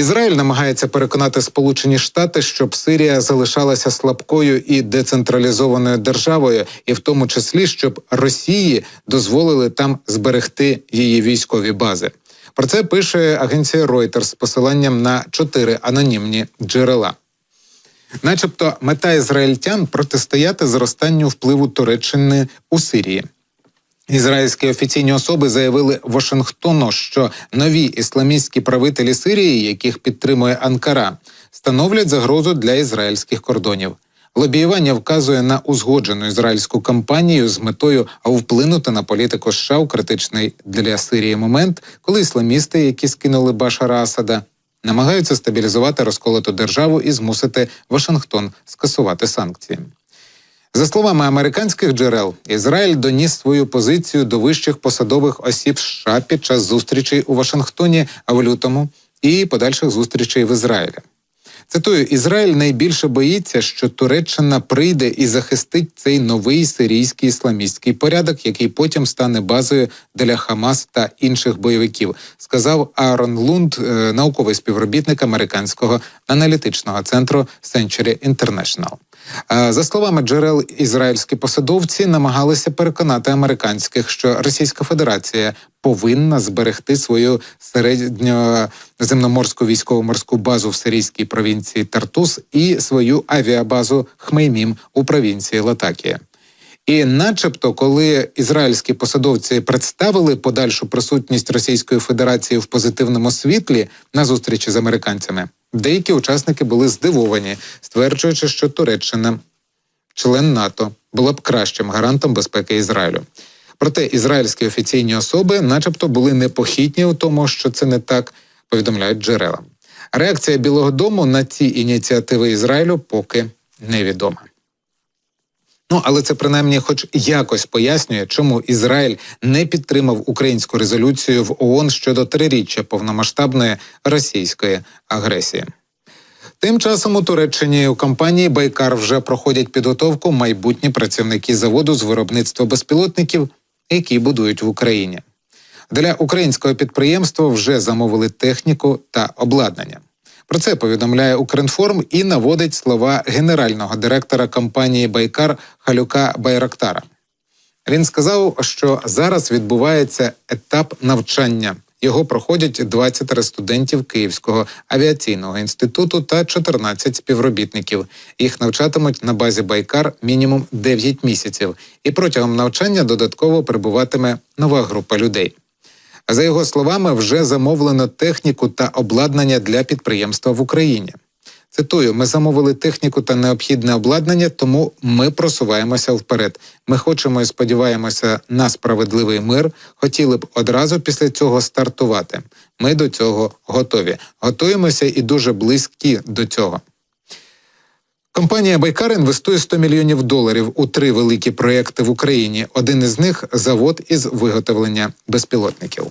Ізраїль намагається переконати Сполучені Штати, щоб Сирія залишалася слабкою і децентралізованою державою, і в тому числі щоб Росії дозволили там зберегти її військові бази. Про це пише агенція Reuters з посиланням на чотири анонімні джерела. Начебто, мета ізраїльтян протистояти зростанню впливу Туреччини у Сирії. Ізраїльські офіційні особи заявили Вашингтону, що нові ісламістські правителі Сирії, яких підтримує Анкара, становлять загрозу для ізраїльських кордонів. Лобіювання вказує на узгоджену ізраїльську кампанію з метою вплинути на політику США у критичний для Сирії момент, коли ісламісти, які скинули Башара Асада, намагаються стабілізувати розколоту державу і змусити Вашингтон скасувати санкції. За словами американських джерел, Ізраїль доніс свою позицію до вищих посадових осіб США під час зустрічей у Вашингтоні в лютому і подальших зустрічей в Ізраїлі. Цитую, Ізраїль найбільше боїться, що Туреччина прийде і захистить цей новий сирійський ісламістський порядок, який потім стане базою для Хамас та інших бойовиків, сказав Аарон Лунд, е, науковий співробітник американського аналітичного центру Century International. Е, За словами джерел, ізраїльські посадовці намагалися переконати американських, що Російська Федерація повинна зберегти свою середньоземноморську військово-морську базу в сирійській провінції Тартус і свою авіабазу Хмеймім у провінції Латакія. І, начебто, коли ізраїльські посадовці представили подальшу присутність Російської Федерації в позитивному світлі на зустрічі з американцями, деякі учасники були здивовані, стверджуючи, що Туреччина, член НАТО, була б кращим гарантом безпеки Ізраїлю. Проте ізраїльські офіційні особи, начебто, були непохитні у тому, що це не так, повідомляють джерела. Реакція Білого Дому на ці ініціативи Ізраїлю поки невідома. Ну, але це принаймні, хоч якось пояснює, чому Ізраїль не підтримав українську резолюцію в ООН щодо триріччя повномасштабної російської агресії. Тим часом у Туреччині у компанії Байкар вже проходять підготовку майбутні працівники заводу з виробництва безпілотників, які будують в Україні. Для українського підприємства вже замовили техніку та обладнання. Про це повідомляє Укрінформ і наводить слова генерального директора компанії Байкар Халюка Байрактара. Він сказав, що зараз відбувається етап навчання. Його проходять 20 студентів Київського авіаційного інституту та 14 співробітників. Їх навчатимуть на базі Байкар мінімум 9 місяців, і протягом навчання додатково прибуватиме нова група людей. За його словами, вже замовлено техніку та обладнання для підприємства в Україні. Цитую: ми замовили техніку та необхідне обладнання, тому ми просуваємося вперед. Ми хочемо і сподіваємося на справедливий мир. Хотіли б одразу після цього стартувати. Ми до цього готові. Готуємося і дуже близькі до цього. Компанія Байкар інвестує 100 мільйонів доларів у три великі проекти в Україні. Один із них завод із виготовлення безпілотників.